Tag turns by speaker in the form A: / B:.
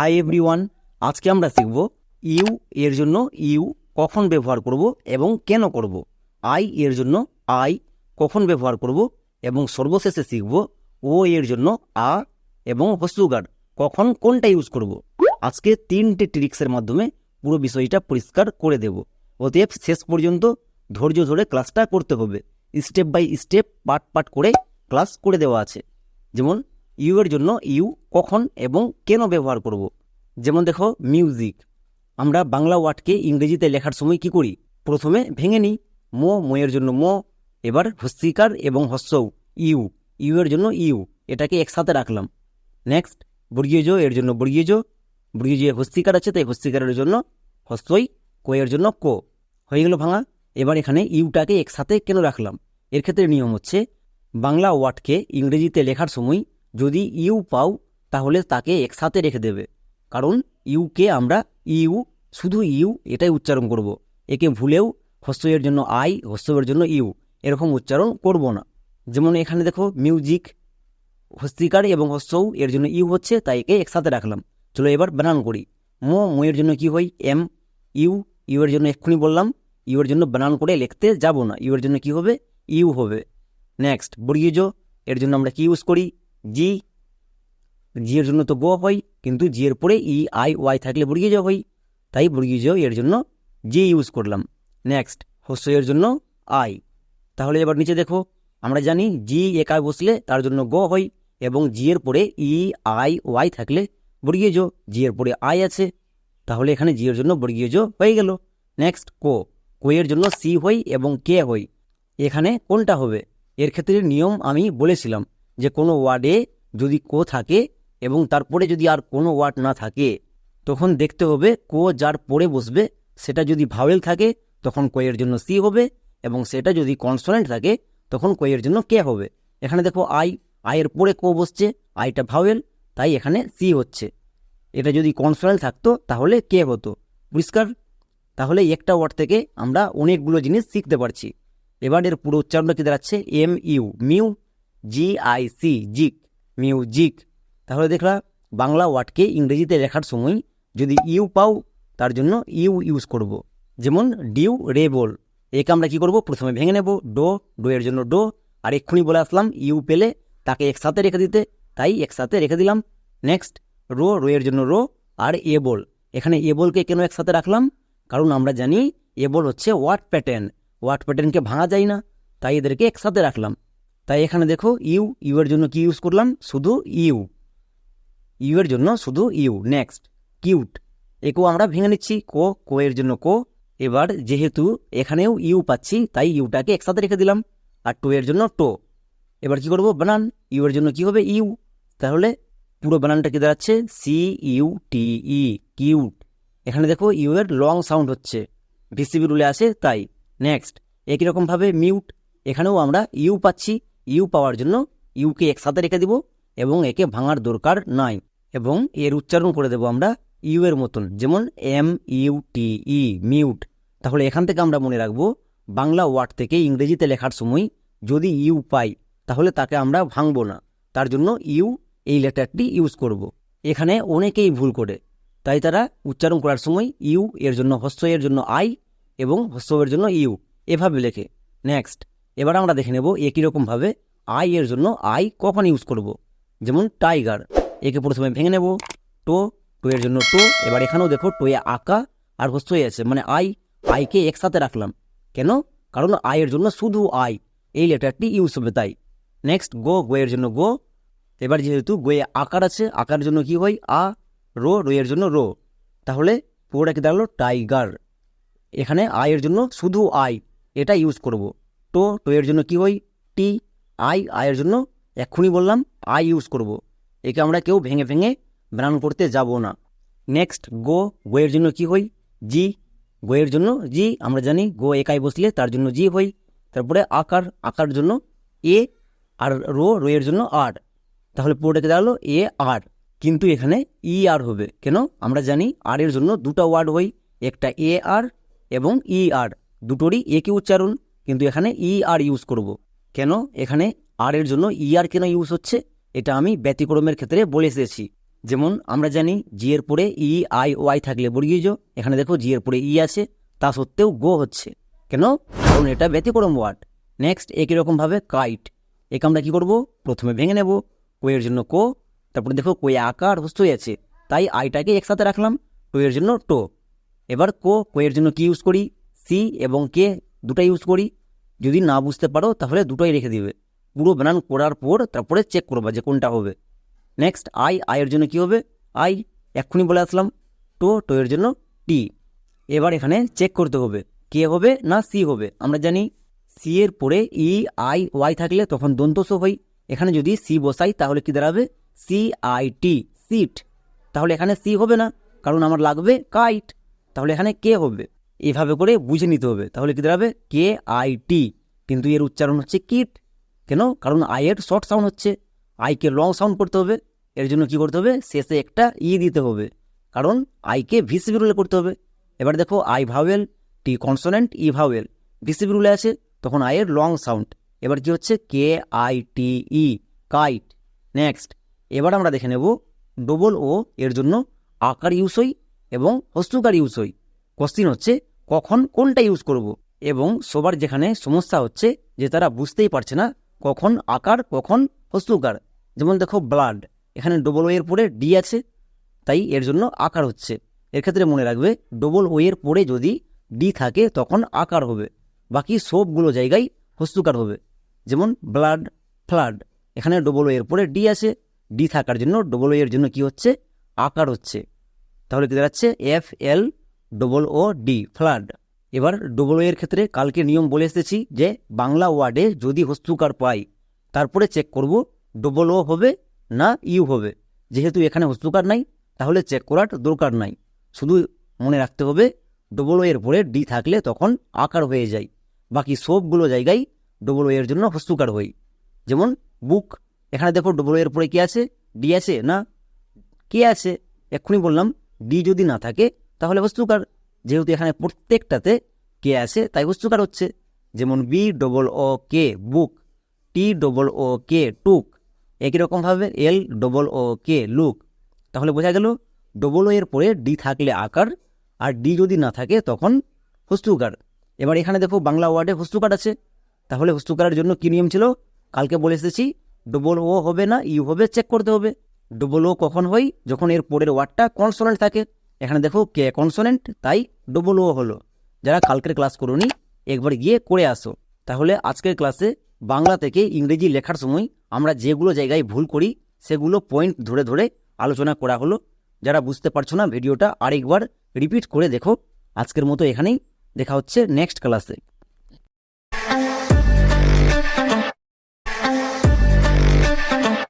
A: High every one আজকে আমরা শিখব ইউ এর জন্য ইউ কখন ব্যবহার করব এবং কেন করব। আই এর জন্য আই কখন ব্যবহার করব এবং সর্বশেষে শিখব ও এর জন্য আ এবং হস্তুগার কখন কোনটা ইউজ করব। আজকে তিনটে ট্রিক্সের মাধ্যমে পুরো বিষয়টা পরিষ্কার করে দেব। অতএব শেষ পর্যন্ত ধৈর্য ধরে ক্লাসটা করতে হবে। Step by step, part part করে ক্লাস করে দেওয়া আছে। যেমন ইউ এর জন্য ইউ কখন এবং কেন ব্যবহার করব। যেমন দেখো মিউজিক আমরা বাংলা ওয়ার্ডকে ইংরেজিতে লেখার সময় কি করি? প্রথমে ভেঙে নিই। মো, ময়ের জন্য মো, এবার হস্তিকার এবং হস্যৌ ইউ ইউ এর জন্য ইউ, এটাকে একসাথে রাখলাম। নেক্সট বর্গীয় জো এর জন্য বর্গীয় জো বর্গীয় যে হস্তিকার আছে, তাই হস্তিকারের জন্য হস্তই কোয়ের জন্য কো। হয়ে গেল ভাঙা। এবার এখানে ইউটাকে একসাথে কেন রাখলাম? এর ক্ষেত্রে নিয়ম হচ্ছে, বাংলা ওয়ার্ডকে ইংরেজিতে লেখার সময় যদি ইউ পাও, তাহলে তাকে একসাথে রেখে দেবে। কারণ ইউকে আমরা ইউ, শুধু ইউ এটাই উচ্চারণ করব। একে ভুলেও হস্যের জন্য আই হস্যের জন্য ইউ, এরকম উচ্চারণ করব না। যেমন এখানে দেখো, মিউজিক, হস্তিকার এবং হস্যৌ এর জন্য ইউ হচ্ছে, তাই একে একসাথে রাখলাম। চলো এবার বানান করি। মো মোয়ের জন্য কি হয়? এম, ইউ ইউ এর জন্য এক্ষুনি বললাম। ইউ এর জন্য বানান করে লিখতে যাব না। ইউ এর জন্য কি হবে? ইউ হবে। নেক্সট বর্গীয় এর জন্য আমরা কি ইউজ করি? জি। জি এর জন্য তো গো হয় কিন্তু জি এর পরে ই, আই, ওয়াই থাকলে বর্গীয় জো হয় তাই বর্গীয় জো এর জন্য জি ইউজ করলাম। নেক্সট, হস্য এর জন্য আই। তাহলে এবার নিচে দেখো, আমরা জানি জি একায় বসলে তার জন্য গ হয় এবং জি এর পরে ই, আই, ওয়াই থাকলে বর্গীয় জো জি এর পরে আই আছে, তাহলে এখানে জি এর জন্য বর্গীয় জো হয়ে গেল। নেক্সট, কো। কো এর জন্য সি হই এবং কে হই, এখানে কোনটা হবে? এর ক্ষেত্রে নিয়ম আমি বলেছিলাম। যে কোনো ওয়ার্ডে যদি কো থাকে এবং তারপরে যদি আর কোনো ওয়ার্ড না থাকে, তখন দেখতে হবে কো যার পরে বসবে, সেটা যদি ভাওয়েল থাকে, তখন কোয়ের জন্য সি হবে এবং সেটা যদি কনসোনেন্ট থাকে, তখন কোয়ের জন্য কে হবে। এখানে দেখো আই আয়ের পরে কো বসছে, আইটা ভাওয়েল, তাই এখানে সি হচ্ছে। এটা যদি কনসোনেন্ট থাকতো, তাহলে কে হতো? পরিষ্কার? তাহলে একটা ওয়ার্ড থেকে আমরা অনেকগুলো জিনিস শিখতে পারছি। এবার এর পুরো উচ্চারণটা কি দাঁড়াচ্ছে? এম, ইউ, মিউ জি আই সি জিক মিউজিক তাহলে দেখলা, বাংলা ওয়ার্ডকে ইংরেজিতে লেখার সময় যদি ইউ পাও, তার জন্য ইউ ইউজ করব। যেমন, ডিউ রে বল। একে আমরা কি করব? প্রথমে ভেঙে নেব। ডো ডো এর জন্য ডো। আর এক্ষুনি বলে আসলাম, ইউ পেলে তাকে একসাথে রেখে দিতে। তাই একসাথে রেখে দিলাম। নেক্সট, রো রো এর জন্য রো আর এ বল। এখানে এ বলকে কেন একসাথে রাখলাম? কারণ আমরা জানি, এ বল হচ্ছে ওয়ার্ড প্যাটার্ন। ওয়ার্ড প্যাটার্নকে ভাঙা যায় না। তাই এদেরকে একসাথে রাখলাম। তাই এখানে দেখো ইউ ইউ এর জন্য কি ইউজ করলাম? শুধু ইউ। ইউ এর জন্য শুধু ইউ। নেক্সট কিউট একেও আমরা ভেঙে নিচ্ছি। কো কো এর জন্য কো। এবার যেহেতু এখানেও ইউ পাচ্ছি, তাই ইউটাকে একসাথে রেখে দিলাম। আর টো এর জন্য টো। এবার কি করব? বানান। ইউ এর জন্য কি হবে? ইউ। তাহলে পুরো বানানটা কি দাঁড়াচ্ছে? C U T E cute এখানে দেখো ইউ এর লং সাউন্ড হচ্ছে। ভিসিবি রুলে আসে তাই। নেক্সট একই রকমভাবে মিউট এখানেও আমরা ইউ পাচ্ছি। ইউ পাওয়ার জন্য ইউকে একসাথে রেখে দিব এবং একে ভাঙার দরকার নাই এবং এর উচ্চারণ করে দেব আমরা ইউ এর মতন, যেমন M U T E, mute. তাহলে এখান থেকে আমরা মনে রাখব বাংলা ওয়ার্ড থেকে ইংরেজিতে লেখার সময় যদি ইউ পাই, তাহলে তাকে আমরা ভাঙব না। তার জন্য ইউ এই লেটারটি ইউজ করব। এখানে অনেকেই ভুল করে, তাই তারা উচ্চারণ করার সময় ইউ এর জন্য হস্য এর জন্য আই এবং হস্য এর জন্য ইউ এভাবে লেখে। নেক্সট। এবার আমরা দেখে নেব একই রকমভাবে আই এর জন্য আই কখন ইউজ করব। যেমন টাইগার একে প্রথমে ভেঙে নেব। টো টো এর জন্য টো এবার এখানেও দেখো টোয়ে আঁকা আর হস্যই আছে মানে আই আইকে একসাথে রাখলাম। কেন? কারণ আই এর জন্য শুধু আই এই লেটারটি ইউজ হবে তাই। নেক্সট গো গো এর জন্য গো এবার যেহেতু গোয়ে আকার আছে আকার জন্য কি হয়? আ, রো রো এর জন্য রো। তাহলে পুরোটা কি দাঁড়াল? টাইগার এখানে আয়ের জন্য শুধু আই এটা ইউজ করব। টো টো এর জন্য কি হয়? টি আই আয়ের জন্য এক্ষুনি বললাম আই ইউজ করব। একে আমরা কেউ ভেঙে ভেঙে ব্রাউন করতে যাব না। নেক্সট গো গো এর জন্য কি হই জি গো এর জন্য জি আমরা জানি গো একাই বসলে তার জন্য জি হই তারপরে আকার আকার জন্য এ আর রো রো এর জন্য আর তাহলে পুরোটাকে দাঁড়াল এ আর কিন্তু এখানে ই আর হবে। কেন? আমরা জানি আর এর জন্য দুটো ওয়ার্ড হই একটা এ আর এবং ই আর দুটোরই একই উচ্চারণ। কিন্তু এখানে ই আর ইউজ করব। কেন? এখানে আর এর জন্য ই আর কেন ইউজ হচ্ছে? এটা আমি ব্যতিক্রমের ক্ষেত্রে বলে এসেছি। যেমন আমরা জানি জি এর পরে ই আই ওয়াই থাকলে বর্গীয়। এখানে দেখো জি এর পরে ই আছে, তা সত্ত্বেও গো হচ্ছে। কেন? কারণ এটা ব্যতিক্রম ওয়ার্ড নেক্সট একই রকমভাবে কাইট একে আমরা কী করব? প্রথমে ভেঙে নেব। কোয়ের জন্য কো তারপরে দেখো কোয়ে আকার হস্তই আছে। তাই আইটাকে একসাথে রাখলাম। টোয়ের জন্য টো এবার কো কোয়ের জন্য কি ইউজ করি? সি এবং কে দুটাই ইউজ করি। যদি না বুঝতে পারো, তাহলে দুটোই রেখে দিবে। পুরো বানান করার পর তারপরে চেক করবা যে কোনটা হবে। নেক্সট আই আয়ের জন্য কি হবে? আই এক্ষুনি বলে আসলাম। টো টো এর জন্য টি এবার এখানে চেক করতে হবে কে হবে না সি হবে? আমরা জানি সি এর পরে ই আই ওয়াই থাকলে তখন দন্তস হই এখানে যদি সি বসাই, তাহলে কি দাঁড়াবে? সি আই টি সিট তাহলে এখানে সি হবে না, কারণ আমার লাগবে কাইট তাহলে এখানে কে হবে। এভাবে করে বুঝে নিতে হবে। তাহলে কি দাঁড়াবে? কে আই টি কিন্তু এর উচ্চারণ হচ্ছে কিট। কেন? কারণ আইয়ের শর্ট সাউন্ড হচ্ছে। আইকে লং সাউন্ড করতে হবে। এর জন্য কি করতে হবে? শেষে একটা ই দিতে হবে। কারণ আইকে ভিসিবি রুলে করতে হবে। এবার দেখো I vowel T consonant E vowel V C V রুলে আছে, তখন আইয়ের লং সাউন্ড এবার কি হচ্ছে? K I T E kite next এবার আমরা দেখে নেব ডবল ও এর জন্য আকার ইউজ হই এবং হস্তুকার ইউজ হই। কোশ্চিন হচ্ছে কখন কোনটা ইউজ করব এবং সবার যেখানে সমস্যা হচ্ছে যে তারা বুঝতেই পারছে না কখন আকার, কখন হস্তুকার। যেমন দেখো ব্লাড এখানে ডবল ওয়ের পরে ডি আছে, তাই এর জন্য আকার হচ্ছে। এর ক্ষেত্রে মনে রাখবে ডবল ওয়ের পরে যদি ডি থাকে তখন আকার হবে। বাকি সবগুলো জায়গায় হস্তুকার হবে। যেমন ব্লাড ফ্লাড এখানে ডবল ওয়ের পরে ডি আছে। ডি থাকার জন্য ডবল ওয়ের জন্য কি হচ্ছে? আকার হচ্ছে। তাহলে কি দাঁড়াচ্ছে? F L double O D flood এবার ডবল ও এর ক্ষেত্রে কালকে নিয়ম বলে এসেছি যে বাংলা ওয়ার্ডে যদি হস্তুকার পাই, তারপরে চেক করব ডবল ও হবে না ইউ হবে। যেহেতু এখানে হস্তুকার নাই, তাহলে চেক করার দরকার নাই। শুধু মনে রাখতে হবে ডবল ও এর পরে ডি থাকলে তখন আকার হয়ে যায়। বাকি সবগুলো জায়গায় ডবল ও এর জন্য হস্তুকার হই। যেমন বুক এখানে দেখো ডবল এর পরে কি আছে? ডি আছে না? কে আছে? এক্ষুনি বললাম ডি যদি না থাকে তাহলে হস্তুকার যেহেতু এখানে প্রত্যেকটাতে কে আছে, তাই হস্তুকার হচ্ছে। যেমন B double O K book T double O K took একই রকমভাবে এল ডবল ও কে লুক তাহলে বোঝা গেল ডবল ও এর পরে ডি থাকলে আকার, আর ডি যদি না থাকে তখন হস্তুকার এবার এখানে দেখো বাংলা ওয়ার্ডে হস্তুকার আছে। তাহলে হস্তুকারের জন্য কী নিয়ম ছিল? কালকে বলে এসেছি ডবল ও হবে না ইউ হবে চেক করতে হবে। ডবল ও কখন হয়? যখন এর পরের ওয়ার্ডটা কনসোনেন্ট থাকে। এখানে দেখো কে কনসোনেন্ট তাই ডবল ও হলো। যারা কালকের ক্লাস করুনি, একবার গিয়ে করে আসো। তাহলে আজকের ক্লাসে বাংলা থেকে ইংরেজি লেখার সময় আমরা যেগুলো জায়গায় ভুল করি, সেগুলো পয়েন্ট ধরে ধরে আলোচনা করা হলো। যারা বুঝতে পারছ না, ভিডিওটা আরেকবার রিপিট করে দেখো। আজকের মতো এখানেই। দেখা হচ্ছে নেক্সট ক্লাসে